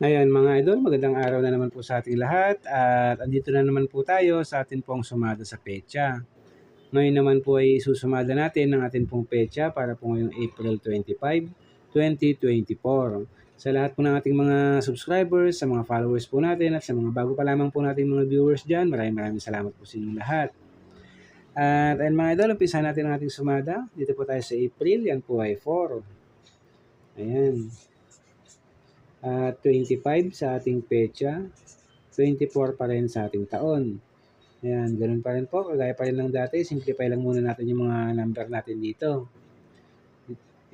Ngayon mga idol, magandang araw na naman po sa ating lahat at andito na naman po tayo sa atin pong sumada sa pecha. Ngayon naman po ay susumada natin ang atin pong pecha para po ngayong April 25, 2024. Sa lahat po ng ating mga subscribers, sa mga followers po natin at sa mga bago pa lamang po nating mga viewers dyan, maraming maraming salamat po sa inyong lahat. At ayun mga idol, umpisa natin ang ating sumada. Dito po tayo sa April, yan po ay 4. Ayan uh, 25 sa ating pecha, 24 pa rin sa ating taon. Ayan, ganun pa rin po. Kagaya pa rin lang dati. Simplify lang muna natin yung mga number natin dito.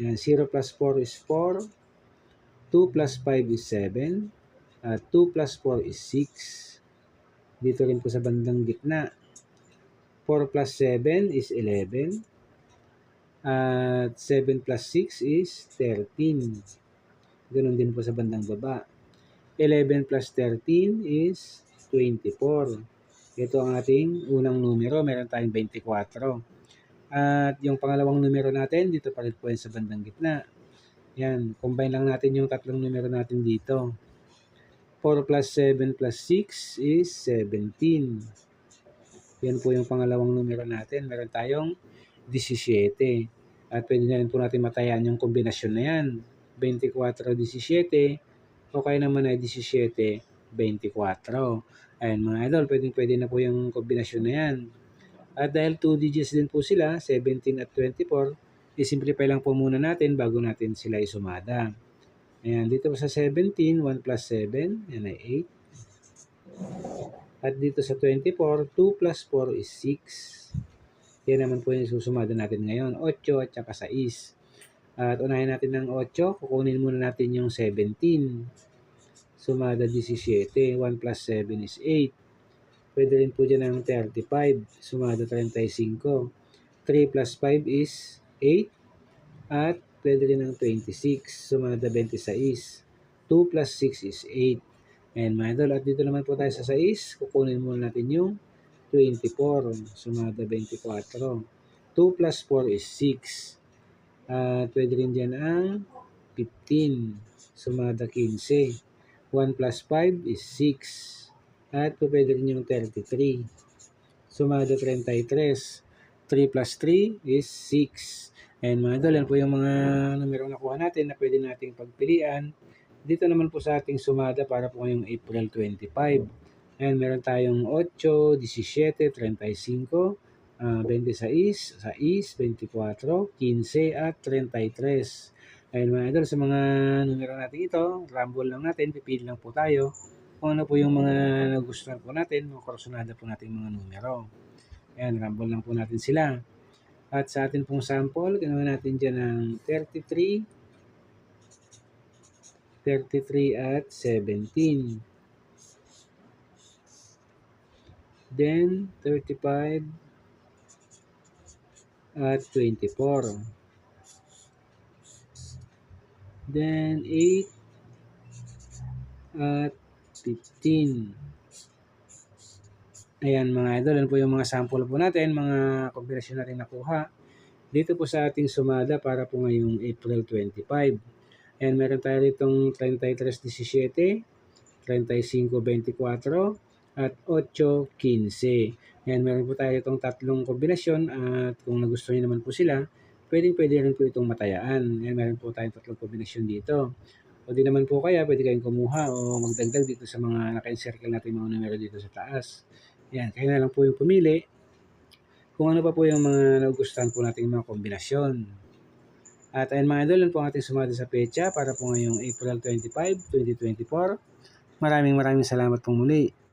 Ayan, 0 plus 4 is 4. 2 plus 5 is 7. At 2 plus 4 is 6. Dito rin po sa bandang gitna. 4 plus 7 is 11. At 7 plus 6 is 13. Ganun din po sa bandang baba. 11 plus 13 is 24. Ito ang ating unang numero. Meron tayong 24. At yung pangalawang numero natin, dito pa rin po yan sa bandang gitna. Yan, combine lang natin yung tatlong numero natin dito. 4 plus 7 plus 6 is 17. Yan po yung pangalawang numero natin. Meron tayong 17. At pwede na rin po natin matayan yung kombinasyon na yan. 24-17 o kaya naman ay 17-24. Ayan mga idol, pwedeng pwede na po yung kombinasyon na yan. At dahil 2 digits din po sila, 17 at 24, isimplify lang po muna natin bago natin sila isumada. Ayan, dito po sa 17, 1 plus 7, yan ay 8. At dito sa 24, 2 plus 4 is 6. Yan naman po yung susumada natin ngayon, 8 at saka 6. At unahin natin ng 8, kukunin muna natin yung 17. Sumada 17, 1 plus 7 is 8. Pwede rin po dyan ng 35, sumada 35. 3 plus 5 is 8. At pwede rin ng 26, sumada 26. 2 plus 6 is 8. And mga idol, at dito naman po tayo sa 6, kukunin muna natin yung 24, sumada 24. 2 plus 4 is 6. At pwede rin dyan ang 15. Sumada 15. 1 plus 5 is 6. At pwede rin yung 33. Sumada 33. 3 plus 3 is 6. And mga idol, po yung mga numero nakuha natin na pwede nating pagpilian. Dito naman po sa ating sumada para po ngayong April 25. And meron tayong 8, 17, 35, uh, 26, 6, 24, 15 at 33. Ayun mga idol, sa mga numero natin ito, rumble lang natin, pipili lang po tayo kung ano po yung mga nagustuhan po natin, mga korosonada po natin mga numero. Ayan, rumble lang po natin sila. At sa atin pong sample, ginawa natin dyan ng 33, 33 at 17. Then, 35, at 24. Then 8 at 15. Ayan mga idol, yan po yung mga sample po natin, mga kombinasyon natin nakuha. Dito po sa ating sumada para po ngayong April 25. Ayan, meron tayo ditong 33.17, 35.24, at 8.15. Yan, meron po tayo itong tatlong kombinasyon at kung nagustuhan niyo naman po sila, pwedeng pwede rin po itong matayaan. Yan, meron po tayong tatlong kombinasyon dito. O di naman po kaya, pwede kayong kumuha o magdagdag dito sa mga naka-encircle natin mga numero dito sa taas. Yan, kaya na lang po yung pumili kung ano pa po yung mga nagustuhan po nating mga kombinasyon. At ayun mga idol, po ang ating sumada sa pecha para po ngayong April 25, 2024. Maraming maraming salamat pong muli.